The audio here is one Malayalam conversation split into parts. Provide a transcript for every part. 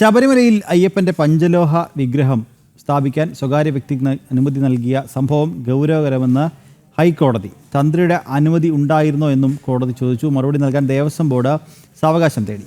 ശബരിമലയിൽ അയ്യപ്പന്റെ പഞ്ചലോഹ വിഗ്രഹം സ്ഥാപിക്കാൻ സ്വകാര്യ വ്യക്തിക്ക് അനുമതി നൽകിയ സംഭവം ഗൗരവകരമെന്ന് ഹൈക്കോടതി. തന്ത്രിയുടെ അനുമതി ഉണ്ടായിരുന്നോ എന്നും കോടതി ചോദിച്ചു. മറുപടി നൽകാൻ ദേവസ്വം ബോർഡ് സാവകാശം തേടി.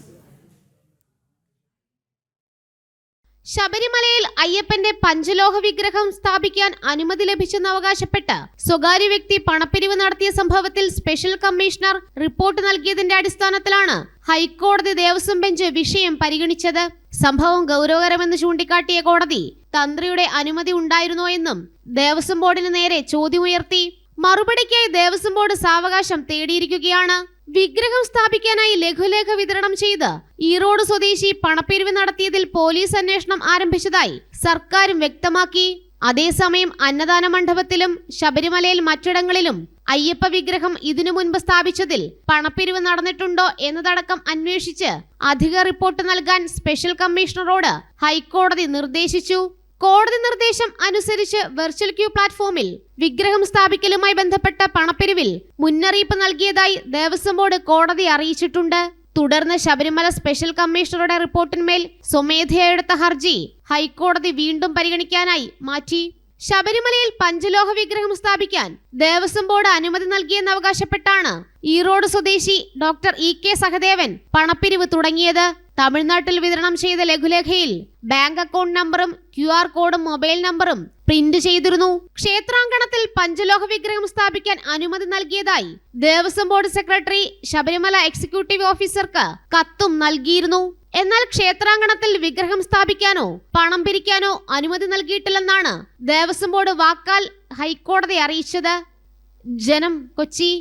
ശബരിമലയിൽ അയ്യപ്പന്റെ പഞ്ചലോഹ വിഗ്രഹം സ്ഥാപിക്കാൻ അനുമതി ലഭിച്ചെന്ന് അവകാശപ്പെട്ട് സ്വകാര്യ വ്യക്തി പണപ്പിരിവ് നടത്തിയ സംഭവത്തിൽ സ്പെഷ്യൽ കമ്മീഷണർ റിപ്പോർട്ട് നൽകിയതിന്റെ അടിസ്ഥാനത്തിലാണ് ഹൈക്കോടതി ദേവസ്വം ബെഞ്ച് വിഷയം പരിഗണിച്ചത്. സംഭവം ഗൗരവകരമെന്ന് ചൂണ്ടിക്കാട്ടിയ കോടതി തന്ത്രിയുടെ അനുമതി ഉണ്ടായിരുന്നോ എന്നും ദേവസ്വം ബോർഡിന് നേരെ ചോദ്യമുയർത്തി മറുപടിക്കായി ദേവസ്വം ബോർഡ് സാവകാശം തേടിയിരിക്കുകയാണ്. വിഗ്രഹം സ്ഥാപിക്കാനായി ലഘുലേഖ വിതരണം ചെയ്ത് ഈറോഡ് സ്വദേശി പണപ്പിരിവ് നടത്തിയതിൽ പോലീസ് അന്വേഷണം ആരംഭിച്ചതായി സർക്കാരും വ്യക്തമാക്കി. അതേസമയം അന്നദാന മണ്ഡപത്തിലും ശബരിമലയിൽ മറ്റിടങ്ങളിലും അയ്യപ്പ വിഗ്രഹം ഇതിനു മുൻപ് സ്ഥാപിച്ചതിൽ പണപ്പിരിവ് നടന്നിട്ടുണ്ടോ എന്നതടക്കം അന്വേഷിച്ച് അധിക റിപ്പോർട്ട് നൽകാൻ സ്പെഷ്യൽ കമ്മീഷണറോട് ഹൈക്കോടതി നിർദ്ദേശിച്ചു. കോടതി നിർദ്ദേശം അനുസരിച്ച് വെർച്വൽ ക്യൂ പ്ലാറ്റ്ഫോമിൽ വിഗ്രഹം സ്ഥാപിക്കലുമായി ബന്ധപ്പെട്ട പണപ്പിരിവിൽ മുന്നറിയിപ്പ് നൽകിയതായി ദേവസ്വം ബോർഡ് കോടതി അറിയിച്ചിട്ടുണ്ട്. തുടർന്ന് ശബരിമല സ്പെഷ്യൽ കമ്മീഷണറുടെ റിപ്പോർട്ടിന്മേൽ സ്വമേധയാ എടുത്ത ഹർജി ഹൈക്കോടതി വീണ്ടും പരിഗണിക്കാനായി മാറ്റി. ശബരിമലയിൽ പഞ്ചലോഹ വിഗ്രഹം സ്ഥാപിക്കാൻ ദേവസ്വം ബോർഡ് അനുമതി നൽകിയെന്ന് അവകാശപ്പെട്ടാണ് ഈറോഡ് സ്വദേശി ഡോക്ടർ ഇ കെ സഹദേവൻ പണപ്പിരിവ് തുടങ്ങിയത്. തമിഴ്നാട്ടിൽ വിതരണം ചെയ്ത ലഘുലേഖയിൽ ബാങ്ക് അക്കൗണ്ട് നമ്പറും ക്യു ആർ കോഡും മൊബൈൽ നമ്പറും പ്രിന്റ് ചെയ്തിരുന്നു. ക്ഷേത്രാങ്കണത്തിൽ പഞ്ചലോഹ വിഗ്രഹം സ്ഥാപിക്കാൻ അനുമതി നൽകിയതായി Devaswom board secretary Sabarimala executive ഓഫീസർക്ക് കത്തും നൽകിയിരുന്നു. എന്നാൽ ക്ഷേത്രാങ്കണത്തിൽ വിഗ്രഹം സ്ഥാപിക്കാനോ പണം പിരിക്കാനോ അനുമതി നൽകിയിട്ടില്ലെന്നാണ് ദേവസ്വം ബോർഡ് വാക്കാൽ ഹൈക്കോടതി അറിയിച്ചത്. ജനം കൊച്ചി.